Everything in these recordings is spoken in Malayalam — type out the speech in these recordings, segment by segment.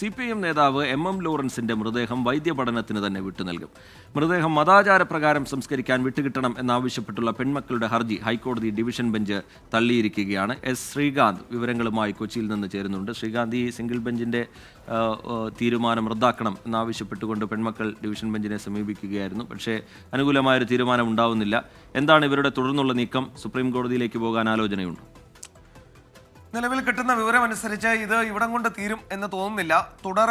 സി പി എം നേതാവ് എം എം ലോറൻസിന്റെ മൃതദേഹം വൈദ്യപഠനത്തിന് തന്നെ വിട്ടു നൽകും. മൃതദേഹം മതാചാരപ്രകാരം സംസ്കരിക്കാൻ വിട്ടുകിട്ടണം എന്നാവശ്യപ്പെട്ടുള്ള പെൺമക്കളുടെ ഹർജി ഹൈക്കോടതി ഡിവിഷൻ ബെഞ്ച് തള്ളിയിരിക്കുകയാണ്. എസ് ശ്രീകാന്ത് വിവരങ്ങളുമായി കൊച്ചിയിൽ നിന്ന് ചേരുന്നുണ്ട്. ശ്രീകാന്ത് ഈ സിംഗിൾ ബെഞ്ചിന്റെ തീരുമാനം റദ്ദാക്കണം എന്നാവശ്യപ്പെട്ടുകൊണ്ട് പെൺമക്കൾ ഡിവിഷൻ ബെഞ്ചിനെ സമീപിക്കുകയായിരുന്നു. പക്ഷേ അനുകൂലമായൊരു തീരുമാനം ഉണ്ടാവുന്നില്ല. എന്താണ് ഇവരുടെ തുടർന്നുള്ള നീക്കം? സുപ്രീം കോടതിയിലേക്ക് പോകാൻ ആലോചനയുണ്ട്? നിലവിൽ കിട്ടുന്ന വിവരം അനുസരിച്ച് ഇത് ഇവിടം കൊണ്ട് തീരും എന്ന് തോന്നുന്നില്ല. തുടർ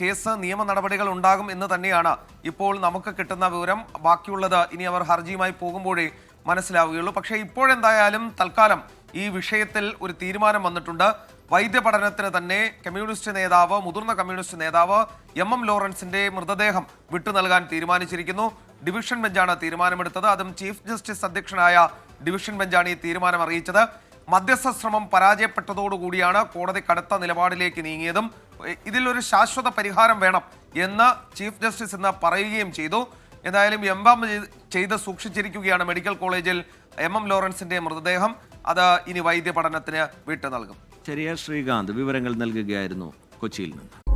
കേസ് നിയമ നടപടികൾ ഉണ്ടാകും എന്ന് തന്നെയാണ് ഇപ്പോൾ നമുക്ക് കിട്ടുന്ന വിവരം. ബാക്കിയുള്ളത് ഇനി അവർ ഹർജിയുമായി പോകുമ്പോഴേ മനസ്സിലാവുകയുള്ളൂ. പക്ഷേ ഇപ്പോഴെന്തായാലും തൽക്കാലം ഈ വിഷയത്തിൽ ഒരു തീരുമാനം വന്നിട്ടുണ്ട്. വൈദ്യപഠനത്തിന് തന്നെ കമ്മ്യൂണിസ്റ്റ് നേതാവ് മുതിർന്ന കമ്മ്യൂണിസ്റ്റ് നേതാവ് എം എം ലോറൻസിന്റെ മൃതദേഹം വിട്ടു നൽകാൻ തീരുമാനിച്ചിരിക്കുന്നു. ഡിവിഷൻ ബെഞ്ചാണ് തീരുമാനമെടുത്തത്. അതും ചീഫ് ജസ്റ്റിസ് അധ്യക്ഷനായ ഡിവിഷൻ ബെഞ്ചാണ് ഈ തീരുമാനം അറിയിച്ചത്. മധ്യസ്ഥ ശ്രമം പരാജയപ്പെട്ടതോടുകൂടിയാണ് കോടതി കടുത്ത നിലപാടിലേക്ക് നീങ്ങിയതും. എ- ഇതിലൊരു ശാശ്വത പരിഹാരം വേണം എന്ന് ചീഫ് ജസ്റ്റിസ് ഇന്ന് പറയുകയും ചെയ്തു. എന്തായാലും എംബാം എം ചെയ്ത് സൂക്ഷിച്ചിരിക്കുകയാണ് മെഡിക്കൽ കോളേജിൽ എം എം ലോറൻസിന്റെ മൃതദേഹം. അത് ഇനി വൈദ്യ പഠനത്തിന് വിട്ടു നൽകും. ചെറിയ ശ്രീകാന്ത് വിവരങ്ങൾ നൽകുകയായിരുന്നു കൊച്ചിയിൽ നിന്ന്.